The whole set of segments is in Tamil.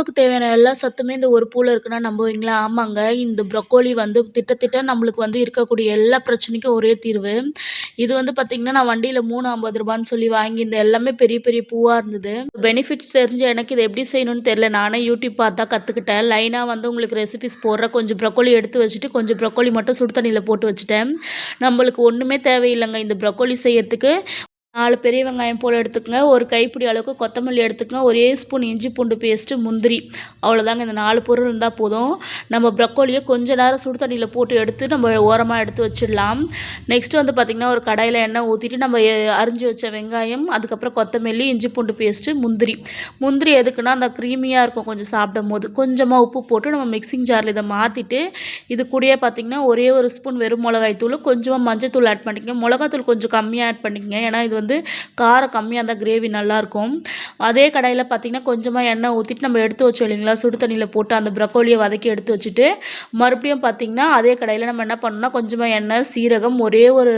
உடம்புக்கு தேவையான எல்லா சத்துமே இந்த ஒரு பூவில் இருக்குன்னா நம்புவீங்களா? ஆமாங்க. இந்த ப்ரொக்கோலி வந்து திட்டத்திட்ட நம்மளுக்கு வந்து இருக்கக்கூடிய எல்லா பிரச்சனைக்கும் ஒரே தீர்வு. இது வந்து பார்த்தீங்கன்னா, நான் வண்டியில் மூணு ஐம்பது ரூபான்னு சொல்லி வாங்கியிருந்தேன். எல்லாமே பெரிய பெரிய பூவாக இருந்தது. பெனிஃபிட்ஸ் தெரிஞ்சு எனக்கு இதை எப்படி செய்யணும்னு தெரில நானே யூடியூப் பார்த்தா கற்றுக்கிட்டேன் லைனாக வந்து உங்களுக்கு ரெசிபீஸ் போடுறேன். கொஞ்சம் ப்ரொக்கோலி எடுத்து வச்சுட்டு, கொஞ்சம் ப்ரொக்கோலி மட்டும் சுடு தண்ணியில் போட்டு வச்சுட்டேன். நம்மளுக்கு ஒன்றுமே தேவையில்லைங்க இந்த ப்ரொக்கோலி செய்யறதுக்கு நாலு பெரிய வெங்காயம் போல் எடுத்துக்கங்க. ஒரு கைப்பிடி அளவுக்கு கொத்தமல்லி எடுத்துக்கங்க. ஒரே ஸ்பூன் இஞ்சி பூண்டு பேஸ்ட்டு, முந்திரி அவ்வளோதாங்க. இந்த நாலு பொருள் இருந்தால் போதும். நம்ம ப்ரக்கோலியை கொஞ்சம் நேரம் சுடு தண்ணியில் போட்டு எடுத்து நம்ம ஓரமாக எடுத்து வச்சிடலாம். நெக்ஸ்ட் வந்து பார்த்திங்கன்னா ஒரு கடையில் எண்ணெய் ஊற்றிட்டு நம்ம அரிஞ்சு வச்ச வெங்காயம், அதுக்கப்புறம் கொத்தமல்லி, இஞ்சி பூண்டு பேஸ்ட்டு, முந்திரி. முந்திரி எதுக்குன்னா, அந்த க்ரீமியாக இருக்கும் கொஞ்சம் சாப்பிடும்போது. கொஞ்சமாக உப்பு போட்டு நம்ம மிக்ஸிங் ஜாரில் இதை மாற்றிட்டு இது கூடயே பார்த்தீங்கன்னா, ஒரே ஒரு ஸ்பூன் வெறும் மிளகாய் தூள் கொஞ்சமாக மஞ்சள் மஞ்சத்தூள் ஆட் பண்ணிக்கங்க. மிளகாத்தூள் கொஞ்சம் கம்மியாக ஆட் பண்ணிக்கங்க. ஏன்னா இது வந்து காரம் கம்மியாக இருந்தால் கிரேவி நல்லாயிருக்கும். அதே கடையில் பார்த்திங்கன்னா கொஞ்சமாக எண்ணெய் ஊற்றிட்டு நம்ம எடுத்து வச்சோம் இல்லைங்களா, சுடு தண்ணியில் போட்டு அந்த ப்ரக்கோலியை வதக்கி எடுத்து வச்சுட்டு, மறுபடியும் பார்த்தீங்கன்னா, அதே கடையில் நம்ம என்ன பண்ணோம்னா கொஞ்சமாக எண்ணெய், சீரகம், ஒரே ஒரு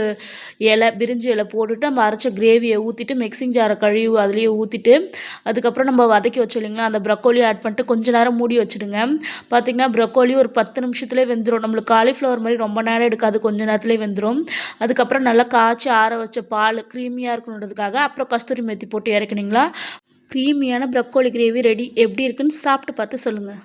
இலை, பிரிஞ்சு இலை போட்டுட்டு நம்ம அரைச்ச கிரேவியை ஊற்றிட்டு மிக்ஸிங் ஜார கழுவி அதுலேயே ஊற்றிட்டு அதுக்கப்புறம் நம்ம வதக்கி வச்சோம் இல்லைங்களா, அந்த ப்ரக்கோலியை ஆட் பண்ணிட்டு கொஞ்ச நேரம் மூடி வச்சுடுங்க. பார்த்தீங்கன்னா, ப்ரொக்கோலி ஒரு பத்து நிமிஷத்துலேயே வெந்துடும் நம்மளுக்கு காலிஃப்ளவர் மாதிரி ரொம்ப நேரம் எடுக்காது. கொஞ்ச நேரத்துலேயே வெந்துடும் அதுக்கப்புறம் நல்லா காய்ச்சி ஆற வச்ச பால் க்ரீமியா இருக்கணுன்றதுக்காக, அப்புறம் கஸ்தூரி மெத்தி போட்டு இறக்குனீங்களா, க்ரீமியான ப்ரக்கோலி கிரேவி ரெடி. எப்படி இருக்குன்னு சாப்பிட்டு பார்த்து சொல்லுங்கள்